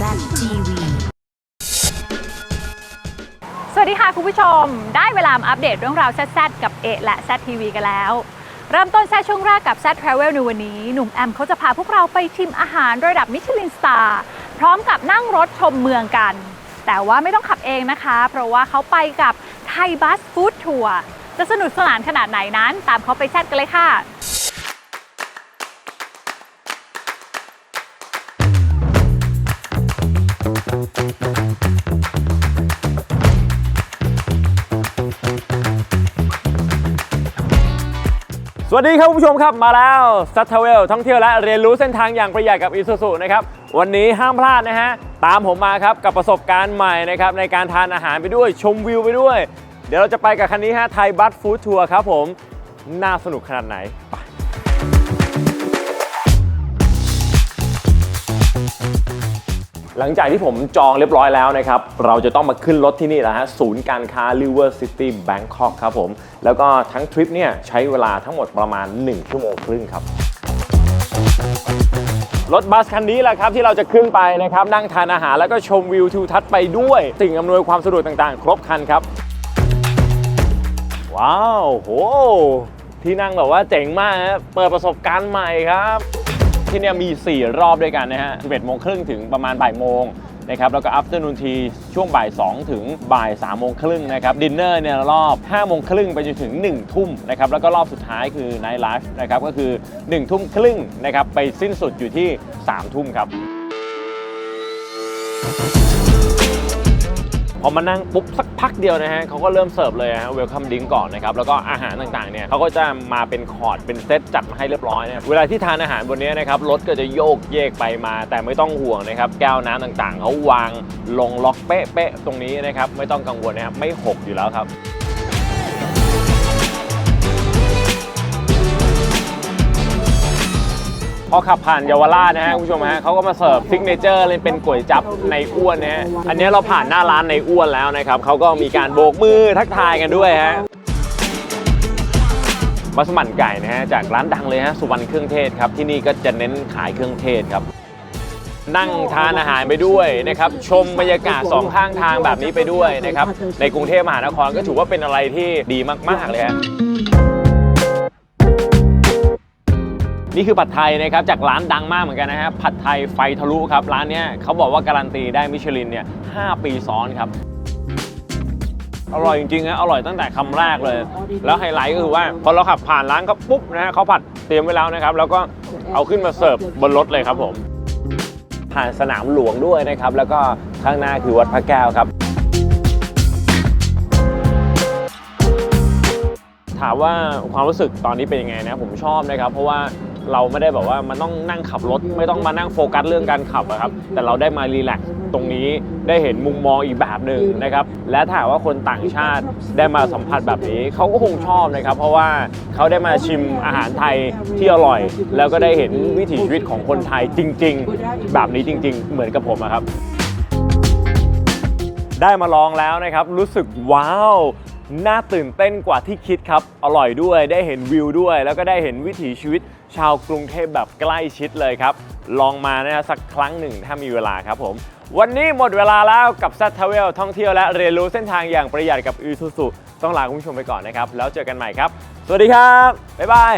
ZTV สวัสดีค่ะคุณผู้ชม ได้เวลามาอัปเดตเรื่องราวแซดกับเอะและแซดทีวีกันแล้ว เริ่มต้นแซดช่วงแรกกับแซดทราเวลในวันนี้ หนุ่มแอมเขาจะพาพวกเราไปชิมอาหารระดับมิชลินสตาร์พร้อมกับนั่งรถชมเมืองกัน แต่ว่าไม่ต้องขับเองนะคะ เพราะว่าเขาไปกับไทยบัสฟู้ดทัวร์จะสนุกสนานขนาดไหนนั้น ตามเขาไปแซดกันเลยค่ะ สวัสดีครับคุณผู้ชมครับมาแล้วซัตเทเวลท่องเที่ยวและเรียนรู้เส้นทางอย่างประหยัดกับอีซูซูนะครับ วันนี้ห้ามพลาดนะฮะ ตามผมมาครับกับประสบการณ์ใหม่นะครับ ในการทานอาหารไปด้วยชมวิวไปด้วย เดี๋ยวเราจะไปกับคันนี้ฮะไทยบัสฟู้ดทัวร์ครับผม น่าสนุกขนาดไหนไป หลังจากที่ผมจองเรียบร้อยแล้วนะครับ เราจะต้องมาขึ้นรถที่นี่แหละฮะศูนย์การค้า River City Bangkok ครับผม แล้วก็ทั้งทริปเนี่ยใช้เวลาทั้งหมดประมาณ 1 ชั่วโมงครึ่งครับ รถบัสคันนี้แหละครับที่เราจะขึ้นไปนะครับ นั่งทานอาหารแล้วก็ชมวิวทิวทัศน์ไปด้วย สิ่งอำนวยความสะดวกต่างๆ ครบครันครับ ว้าวโหที่นั่งแบบว่าเจ๋งมากฮะเปิดประสบการณ์ใหม่ครับ ที่นี่มี 4 รอบด้วยกันนะฮะ 11โมงครึ่งถึงประมาณบ่ายโมงนะครับ แล้วก็ afternoon tea ช่วงบ่าย 2 ถึงบ่าย3โมงครึ่งนะครับดินเนอร์เนี่ยรอบ5โมงครึ่งไปจนถึง 1 ทุ่มนะครับ แล้วก็รอบสุดท้ายคือ night life นะครับ ก็คือ 1 ทุ่มครึ่งนะครับ ไปสิ้นสุดอยู่ที่ 3 ทุ่มครับ พอมานั่งปุ๊บสักพักเดียวนะฮะเขาก็เริ่มเสิร์ฟเลยฮะเวลคัมดิ้งก่อนนะครับแล้วก็อาหารต่างๆเนี่ยเขาก็จะมาเป็นคอร์ดเป็นเซตจัดมาให้เรียบร้อยเนี่ยเวลาที่ทานอาหารบนนี้นะครับรถก็จะโยกเยกไปมา แต่ไม่ต้องห่วงนะครับแก้วน้ำต่างๆเขาวางลงล็อกเป๊ะๆตรงนี้นะครับไม่ต้องกังวลนะครับไม่หกอยู่แล้วครับ อขับผ่านเยาวราชนะฮะคุณผู้ชมฮะเขาก็มาเสิร์ฟซิกเนเจอร์เลยเป็นก๋วยจับในอ้วนนะฮะอันนี้เราผ่านหน้าร้านในอ้วนแล้วนะครับเขาก็มีการโบกมือทักทายกันด้วยฮะมัสมั่นไก่นะฮะจากร้านดังเลยฮะสุวรรณเครื่องเทศครับที่นี่ก็จะเน้นขายเครื่องเทศครับ นั่งทานอาหารไปด้วยนะครับชมบรรยากาศสองข้างทางแบบนี้ไปด้วยนะครับในกรุงเทพมหานครก็ถือว่าเป็นอะไรที่ดีมาก ๆ เลยฮะ นี่คือผัดไทยนะครับจากร้านดังมากเหมือนกันนะฮะผัดไทยไฟทะลุครับร้านเนี้ยเขาบอกว่าการันตีได้มิชลินเนี่ย5ปีซ้อนครับอร่อยจริงๆนะอร่อยตั้งแต่คำแรกเลย แล้วไฮไลท์ก็คือว่าพอเราขับผ่านร้านเขาปุ๊บนะฮะเขาผัดเตรียมไว้แล้วนะครับ แล้วก็เอาขึ้นมาเสิร์ฟบนรถเลยครับผม ผ่านสนามหลวงด้วยนะครับ แล้วก็ข้างหน้าคือวัดพระแก้วครับ ถามว่าความรู้สึกตอนนี้เป็นยังไงนะผมชอบนะครับ เพราะว่า เราไม่ได้แบบว่ามันต้องนั่งขับรถ ไม่ต้องมานั่งโฟกัสเรื่องการขับอะครับ แต่เราได้มารีแลกซ์ตรงนี้ได้เห็นมุมมองอีกแบบหนึ่งนะครับ และถ้าว่าคนต่างชาติได้มาสัมผัสแบบนี้เขาก็คงชอบนะครับ เพราะว่าเขาได้มาชิมอาหารไทยที่อร่อย แล้วก็ได้เห็นวิถีชีวิตของคนไทยจริง ๆ แบบนี้จริง ๆ เหมือนกับผมอะครับได้มาลองแล้วนะครับ รู้สึกว้าว น่าตื่นเต้นกว่าที่คิดครับ อร่อยด้วยได้เห็นวิวด้วย แล้วก็ได้เห็นวิถีชีวิตชาวกรุงเทพแบบใกล้ชิดเลยครับ ลองมานะสักครั้งหนึ่งถ้ามีเวลาครับผม วันนี้หมดเวลาแล้วกับ z t r a v e l ท่องเที่ยวและเรียนรู้เส้นทางอย่างประหยัดกับอีซูซูต้องลาคุณผู้ชมไปก่อนนะครับ แล้วเจอกันใหม่ครับ สวัสดีครับบ๊ายบาย